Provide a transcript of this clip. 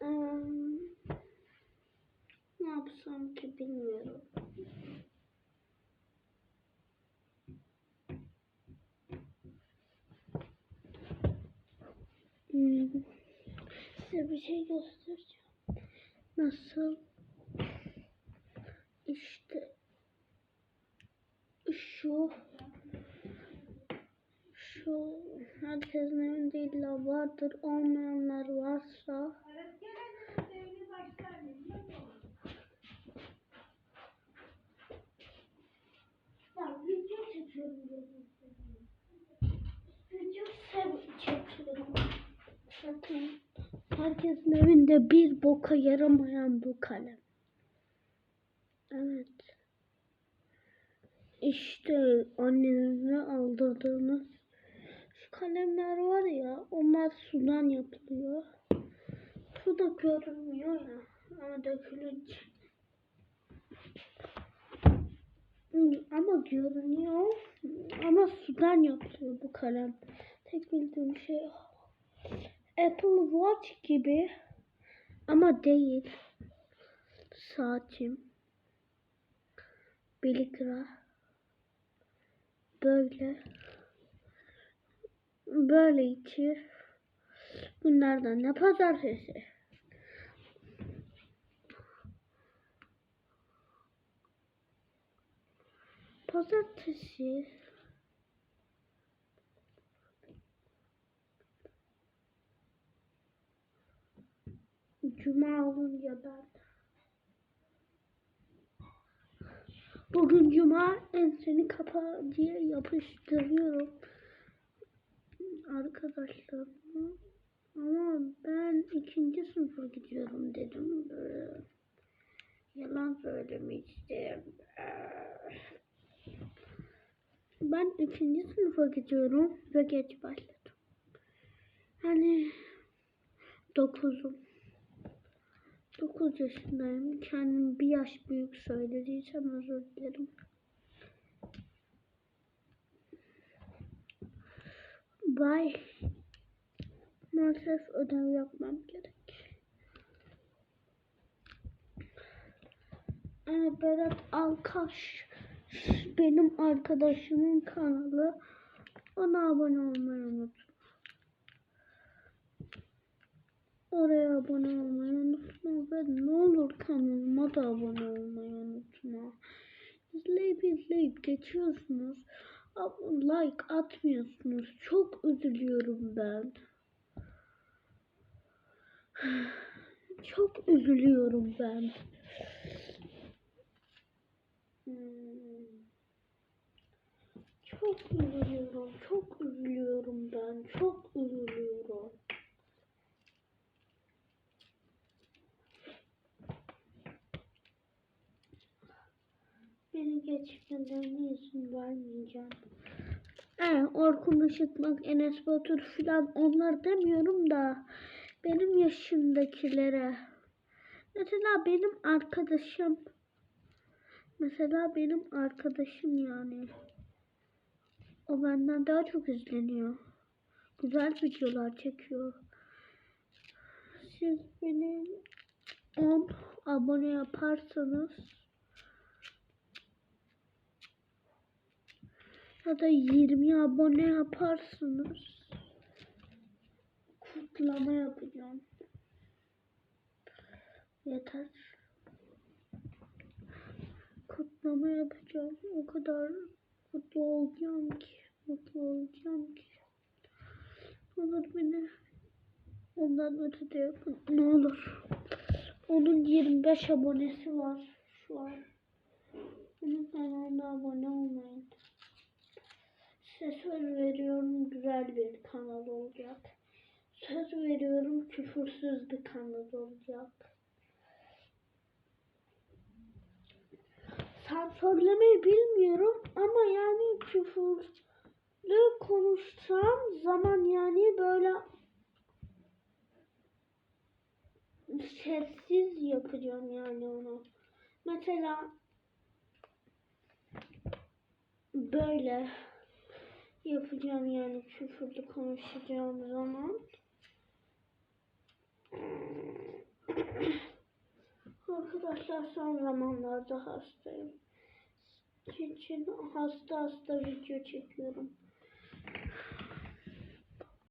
Hmm, ne yapsam ki bilmiyorum. Hmm, size bir şey göstereceğim. Nasıl? İşte şu şu herkesin evinde illa vardır. Olmayanlar varsa. Bakın herkesin evinde bir boka yaramayan bu kalem. Evet. İşte annenize aldırdığınız kalemler var ya onlar sudan yapılıyor. Su da görünmüyor ya ama dökülünce. Ama görünüyor ama sudan yapılıyor bu kalem. Tek bildiğim şey. Apple Watch gibi ama değil. Saatim. Belikra. Böyle. Böyle içi. Bunlardan ne pazartesi. Pazartesi. Cuma olunca ben. Bugün cuma enseni kapa diye yapıştırıyorum. Arkadaşlarıma. Ama ben ikinci sınıfa gidiyorum dedim. Böyle. Yalan söylemiştim. Ben ikinci sınıfa gidiyorum ve geç başladım. Hani dokuzum. 9 yaşındayım. Kendim bir yaş büyük söylediysem özür dilerim. Bye. Maalesef ödev yapmam gerek. Ee, Berat Alkaş benim arkadaşımın kanalı. Ona abone olmayı unutma. Oraya abone olmayı unutma ve ne olur kanalıma da abone olmayı unutma. İzleyip izleyip geçiyorsunuz. Like atmıyorsunuz. Çok üzülüyorum ben. Çok üzülüyorum ben. Hmm. Çok üzülüyorum. Çok üzülüyorum ben. Çok üzülüyorum. Geçmelerine izin vermeyeceğim. Evet, Orkun Işıtmak, Enes Batur filan onlar demiyorum da benim yaşımdakilere. Mesela benim arkadaşım. Mesela benim arkadaşım yani. O benden daha çok izleniyor. Güzel videolar çekiyor. Siz beni 10 abone yaparsanız ya da 20 abone yaparsınız. Kutlama yapacağım. Yeter. Kutlama yapacağım. O kadar mutlu olacağım ki. Mutlu olacağım ki. Olur beni ondan öte de yapın. Ne olur. Onun 25 abonesi var şu an. Benim kanalıma abone. Söz veriyorum güzel bir kanal olacak. Söz veriyorum küfürsüz bir kanal olacak. Sansürlemeyi bilmiyorum ama yani küfürlü konuşsam zaman yani böyle sessiz yapacağım yani onu. Mesela böyle yapacağım yani küfürlü konuşacağım zaman. Arkadaşlar son zamanlarda hastayım. Çin hasta hasta video çekiyorum.